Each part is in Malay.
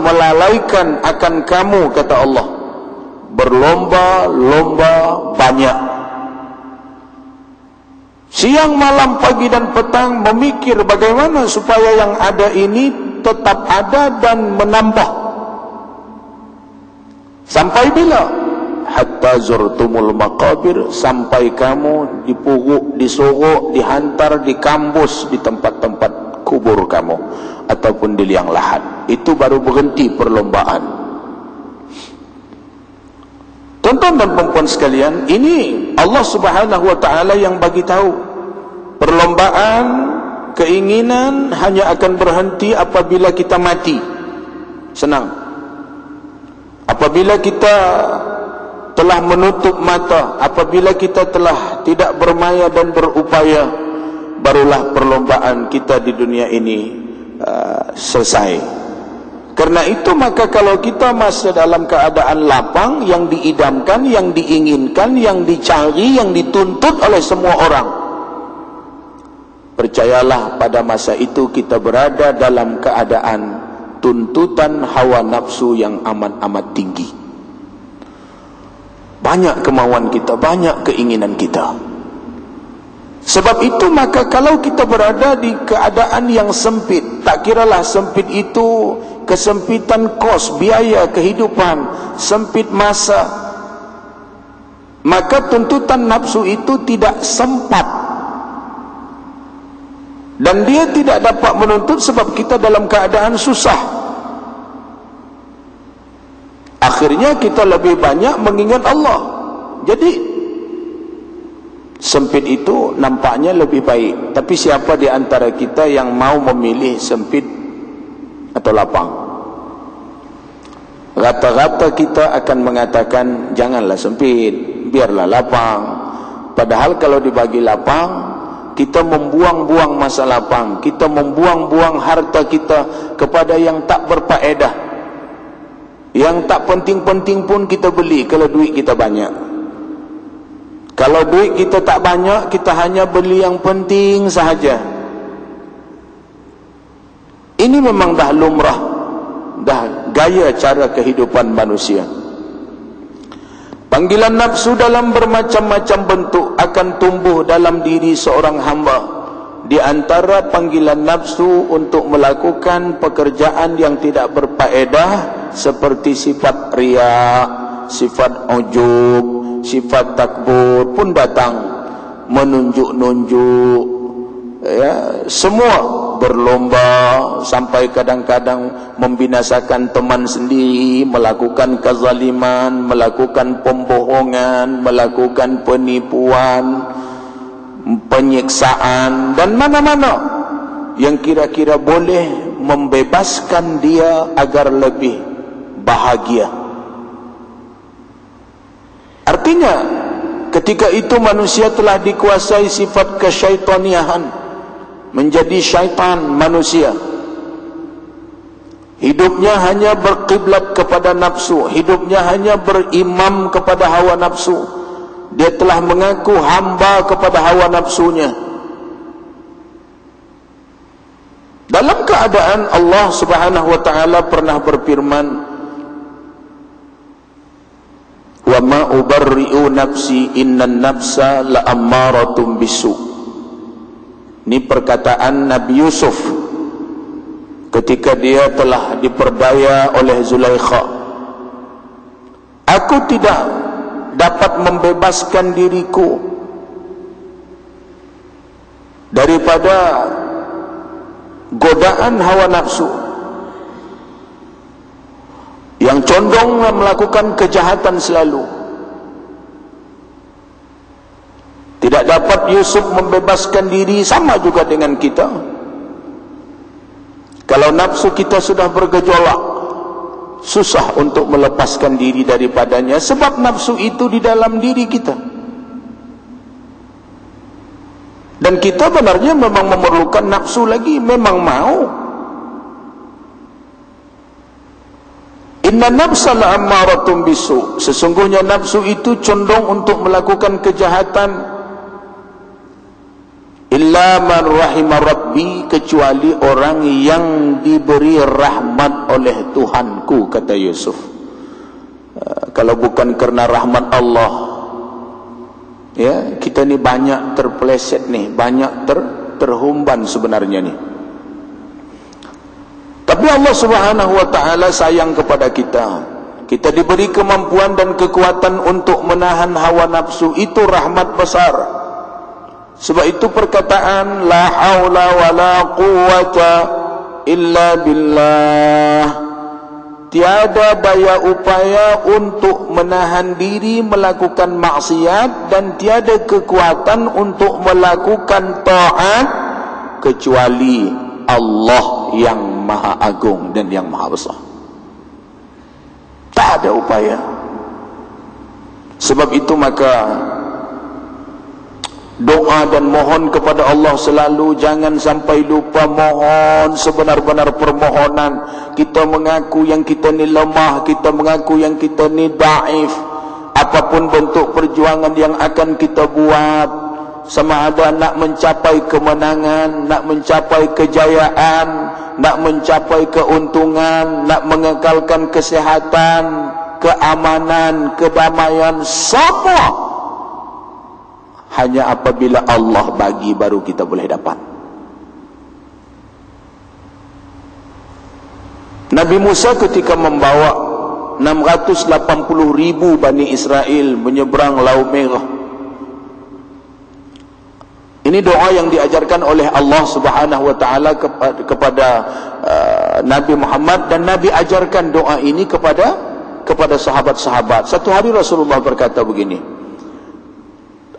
Melalaikan akan kamu kata Allah. Berlomba-lomba banyak. Siang malam pagi dan petang memikir bagaimana supaya yang ada ini tetap ada dan menambah. Sampai bila? Hatta zurtumul maqabir sampai kamu dipuruk disorok dihantar di kampus di tempat-tempat kubur kamu ataupun di liang lahat. Itu baru berhenti perlombaan. Tuan-tuan dan perempuan sekalian ini Allah subhanahu wa ta'ala yang bagi tahu. Perlombaan keinginan hanya akan berhenti apabila kita mati. Senang. Apabila kita telah menutup mata apabila kita telah tidak bermaya dan berupaya barulah perlombaan kita di dunia ini uh, selesai karena itu maka kalau kita masih dalam keadaan lapang yang diidamkan, yang diinginkan, yang dicari, yang dituntut oleh semua orang percayalah pada masa itu kita berada dalam keadaan tuntutan hawa nafsu yang amat-amat tinggi banyak kemauan kita, banyak keinginan kita. Sebab itu maka kalau kita berada di keadaan yang sempit, tak kiralah sempit itu kesempitan kos, biaya kehidupan, sempit masa, maka tuntutan nafsu itu tidak sempat. Dan dia tidak dapat menuntut sebab kita dalam keadaan susah akhirnya kita lebih banyak mengingat Allah jadi sempit itu nampaknya lebih baik. Tapi siapa di antara kita yang mau memilih sempit atau lapang? Rata-rata kita akan mengatakan janganlah sempit biarlah lapang. Padahal kalau dibagi lapang kita membuang-buang masa lapang kita membuang-buang harta kita kepada yang tak berfaedah. Yang tak penting-penting pun kita beli kalau duit kita banyak. Kalau duit kita tak banyak, kita hanya beli yang penting sahaja. Ini memang dah lumrah, dah gaya cara kehidupan manusia. Panggilan nafsu dalam bermacam-macam bentuk akan tumbuh dalam diri seorang hamba di antara panggilan nafsu untuk melakukan pekerjaan yang tidak berfaedah seperti sifat ria, sifat ujub, sifat takbur pun datang menunjuk-nunjuk ya semua berlomba sampai kadang-kadang membinasakan teman sendiri melakukan kezaliman melakukan pembohongan melakukan penipuan penyiksaan dan mana-mana yang kira-kira boleh membebaskan dia agar lebih bahagia. Artinya, ketika itu manusia telah dikuasai sifat kesyaitaniahan, menjadi syaitan manusia. Hidupnya hanya berkiblat kepada nafsu, hidupnya hanya berimam kepada hawa nafsu dia telah mengaku hamba kepada hawa nafsunya dalam keadaan Allah subhanahu wa ta'ala pernah berfirman wa ma ubarri'u nafsi inna nafsa la ammaratum bisu. Ini perkataan Nabi Yusuf ketika dia telah diperdaya oleh Zulaikha. Aku tidak dapat membebaskan diriku daripada godaan hawa nafsu yang condong melakukan kejahatan selalu. Tidak dapat Yusuf membebaskan diri sama juga dengan kita. Kalau nafsu kita sudah bergejolak susah untuk melepaskan diri daripadanya sebab nafsu itu di dalam diri kita. Dan kita benarnya memang memerlukan nafsu lagi memang mau inna nafsa la'ammaratun bisu. Sesungguhnya nafsu itu condong untuk melakukan kejahatan. Illa man rahimah rabbi kecuali orang yang diberi rahmat oleh Tuhanku kata Yusuf. Uh, kalau bukan kerana rahmat Allah ya kita ni banyak terpeleset ni banyak ter terhumban sebenarnya ni tapi Allah Subhanahu wa taala sayang kepada kita. Kita diberi kemampuan dan kekuatan untuk menahan hawa nafsu. Itu rahmat besar. Sebab itu perkataan la haula wala quwata illa billah. Tiada daya upaya untuk menahan diri melakukan maksiat dan tiada kekuatan untuk melakukan taat kecuali Allah yang Maha Agung dan yang Maha Besar. Tak ada upaya. Sebab itu maka doa dan mohon kepada Allah selalu jangan sampai lupa mohon sebenar-benar permohonan kita mengaku yang kita ni lemah kita mengaku yang kita ni daif apapun bentuk perjuangan yang akan kita buat sama ada nak mencapai kemenangan nak mencapai kejayaan nak mencapai keuntungan nak mengekalkan kesehatan keamanan kedamaian semua hanya apabila Allah bagi baru kita boleh dapat. Nabi Musa ketika membawa 680 ribu Bani Israel menyeberang Laut Merah ini doa yang diajarkan oleh Allah Subhanahu wa taala kepada uh, Nabi Muhammad dan Nabi ajarkan doa ini kepada kepada sahabat-sahabat. Satu hari Rasulullah berkata begini,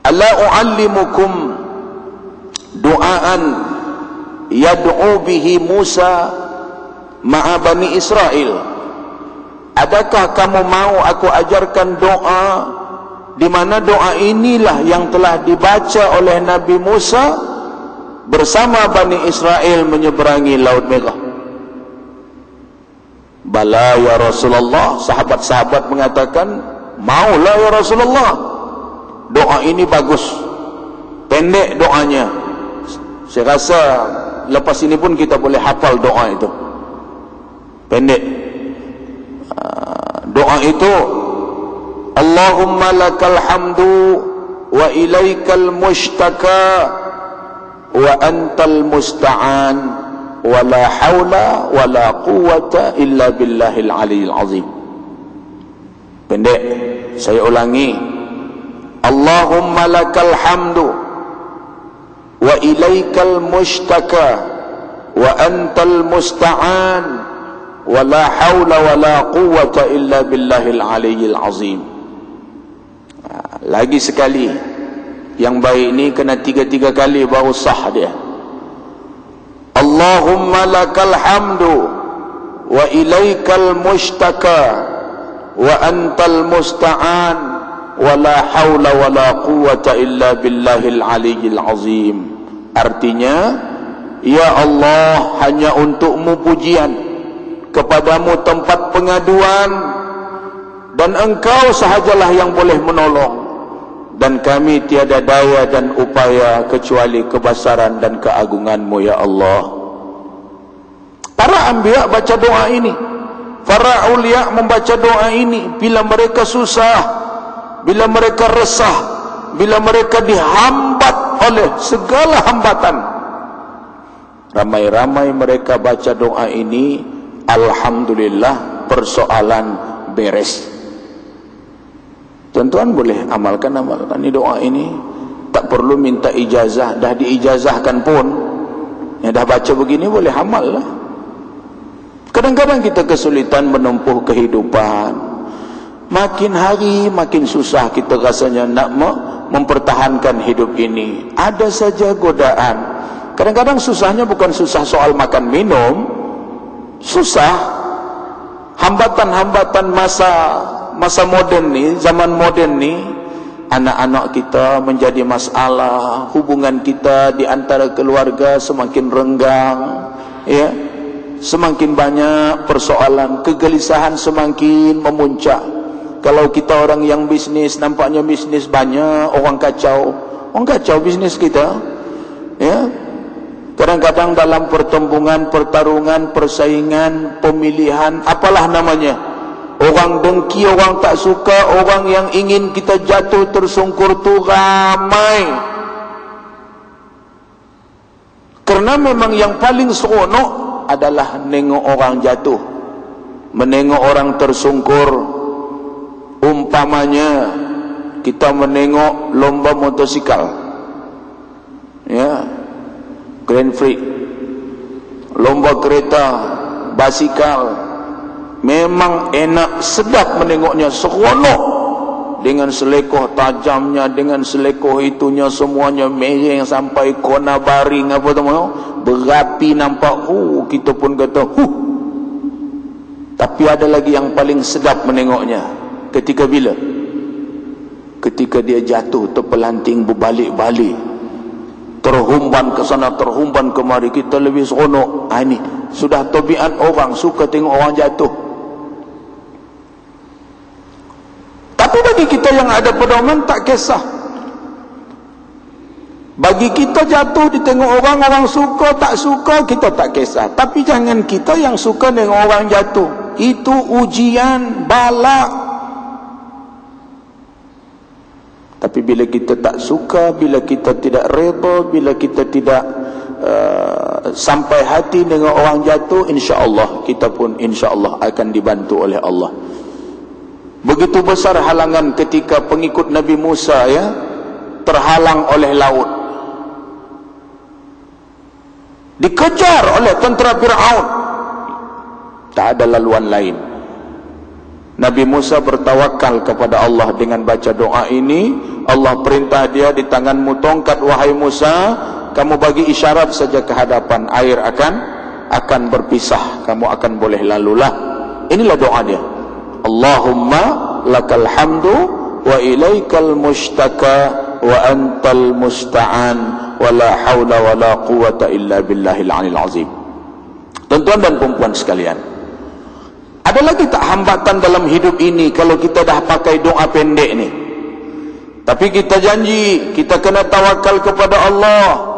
Ala u'allimukum du'aan yad'u bihi Musa ma'a Bani Israel. Adakah kamu mau aku ajarkan doa di mana doa inilah yang telah dibaca oleh Nabi Musa bersama Bani Israel menyeberangi Laut Merah. Bala ya Rasulullah, sahabat-sahabat mengatakan, maulah ya Rasulullah. Doa ini bagus. Pendek doanya. Saya rasa lepas ini pun kita boleh hafal doa itu. Pendek. Ah, doa itu Allahumma lakal hamdu wa ilaikal mushtaka wa antal musta'an wa la hawla wa la quwata illa billahil aliyil azim. Pendek saya ulangi. Allahumma lakal hamdu wa ilaikal mushtaka wa antal musta'an wa la hawla wa la quwata illa billahil aliyyil azim lagi sekali yang baik ini kena tiga-tiga kali baru sah dia. Allahumma lakal hamdu wa ilaikal mushtaka wa antal musta'an wala haula wala quwata illa billahil aliyyil azim. Artinya ya Allah hanya untukmu pujian kepadamu tempat pengaduan dan engkau sahajalah yang boleh menolong dan kami tiada daya dan upaya kecuali kebesaran dan keagunganmu ya Allah. Para anbiya baca doa ini. Para ulia membaca doa ini. Bila mereka susah bila mereka resah bila mereka dihambat oleh segala hambatan. Ramai-ramai mereka baca doa ini. Alhamdulillah persoalan beres tuan-tuan boleh amalkan amalkan. Ini doa ini tak perlu minta ijazah. Dah diijazahkan pun yang dah baca begini boleh amal lah. Kadang-kadang kita kesulitan menempuh kehidupan. Makin hari makin susah kita rasanya nak mempertahankan hidup ini. Ada saja godaan. Kadang-kadang susahnya bukan susah soal makan minum. Susah hambatan-hambatan masa masa moden ni zaman moden ni anak-anak kita menjadi masalah hubungan kita di antara keluarga semakin renggang ya. Semakin banyak persoalan kegelisahan semakin memuncak. Kalau kita orang yang bisnis nampaknya bisnis banyak orang kacau. Orang kacau bisnis kita ya. Kadang-kadang dalam pertembungan pertarungan persaingan pemilihan apalah namanya orang dengki orang tak suka orang yang ingin kita jatuh tersungkur tu ramai. Kerana memang yang paling seronok adalah nengok orang jatuh. Menengok orang tersungkur. Umpamanya kita menengok lomba motosikal. Ya. Grand Prix. Lomba kereta basikal memang enak sedap menengoknya seronok. Dengan selekoh tajamnya dengan selekoh itunya semuanya mereng sampai kona baring apa tu mau berapi nampak hu kita pun kata hu tapi ada lagi yang paling sedap menengoknya. Ketika bila? Ketika dia jatuh terpelanting berbalik-balik. Terhumban ke sana terhumban kemari kita lebih seronok. Ha, ini sudah tabiat orang suka tengok orang jatuh tapi bagi kita yang ada pedoman tak kisah? Bagi kita jatuh ditengok orang orang suka tak suka kita tak kisah. Tapi jangan kita yang suka tengok orang jatuh. Itu ujian balak Tapi bila kita tak suka, bila kita tidak reda, bila kita tidak uh, sampai hati dengan orang jatuh, insya-Allah kita pun insya-Allah akan dibantu oleh Allah. Begitu besar halangan ketika pengikut Nabi Musa ya terhalang oleh laut. Dikejar oleh tentera Firaun. Tak ada laluan lain. Nabi Musa bertawakal kepada Allah dengan baca doa ini. Allah perintah dia di tanganmu tongkat wahai Musa. Kamu bagi isyarat saja ke hadapan air akan akan berpisah. Kamu akan boleh lalulah. Inilah doa dia. Allahumma lakal hamdu wa ilaikal mustaka wa antal musta'an wa la hawla wa la quwata illa billahil anil azim. Tuan-tuan dan perempuan sekalian. Ada lagi tak hambatan dalam hidup ini kalau kita dah pakai doa pendek ni? Tapi kita janji, kita kena tawakal kepada Allah.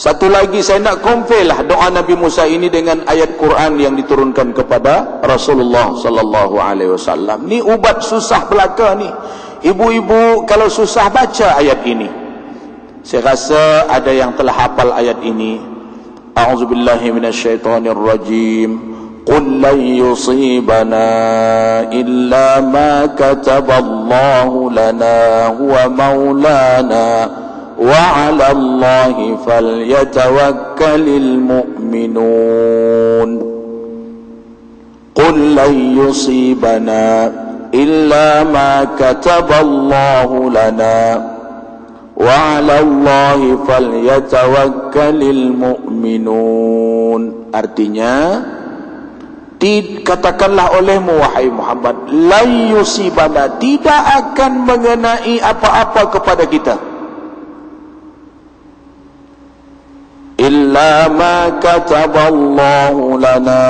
Satu lagi saya nak compare lah doa Nabi Musa ini dengan ayat Quran yang diturunkan kepada Rasulullah sallallahu alaihi wasallam. Ni ubat susah belaka ni. Ibu-ibu kalau susah baca ayat ini. Saya rasa ada yang telah hafal ayat ini. A'udzubillahi minasyaitonirrajim. قل لن يصيبنا إلا ما كتب الله لنا هو مولانا وعلى الله فليتوكل المؤمنون قل لن يصيبنا إلا ما كتب الله لنا وعلى الله فليتوكل المؤمنون artinya katakanlah olehmu wahai Muhammad la yusibana tidak akan mengenai apa-apa kepada kita Illa ma kataballahu lana.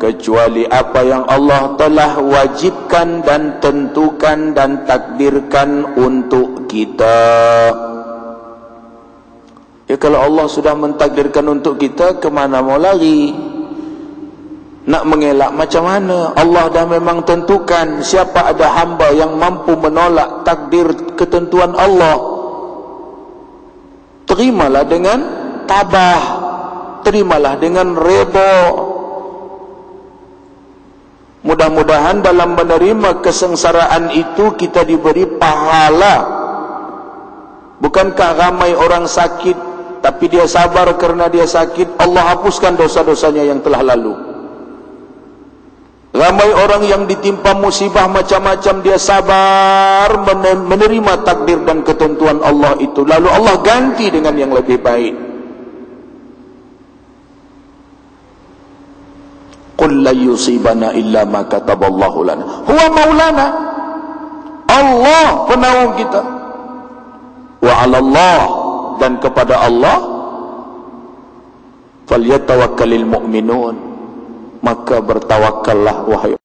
Kecuali apa yang Allah telah wajibkan dan tentukan dan takdirkan untuk kita. Ya kalau Allah sudah mentakdirkan untuk kita kemana mau lari? Nak mengelak macam mana? Allah dah memang tentukan siapa ada hamba yang mampu menolak takdir ketentuan Allah. Terimalah dengan tabah terimalah dengan reda mudah-mudahan dalam menerima kesengsaraan itu kita diberi pahala bukankah ramai orang sakit tapi dia sabar kerana dia sakit Allah hapuskan dosa-dosanya yang telah lalu Ramai orang yang ditimpa musibah macam-macam dia sabar menerima takdir dan ketentuan Allah itu. Lalu Allah ganti dengan yang lebih baik. Qul la yusibana illa ma kataballahu lana. Huwa maulana. Allah penaung kita. Wa 'ala Allah dan kepada Allah falyatawakkalul mu'minun maka bertawakallah wahai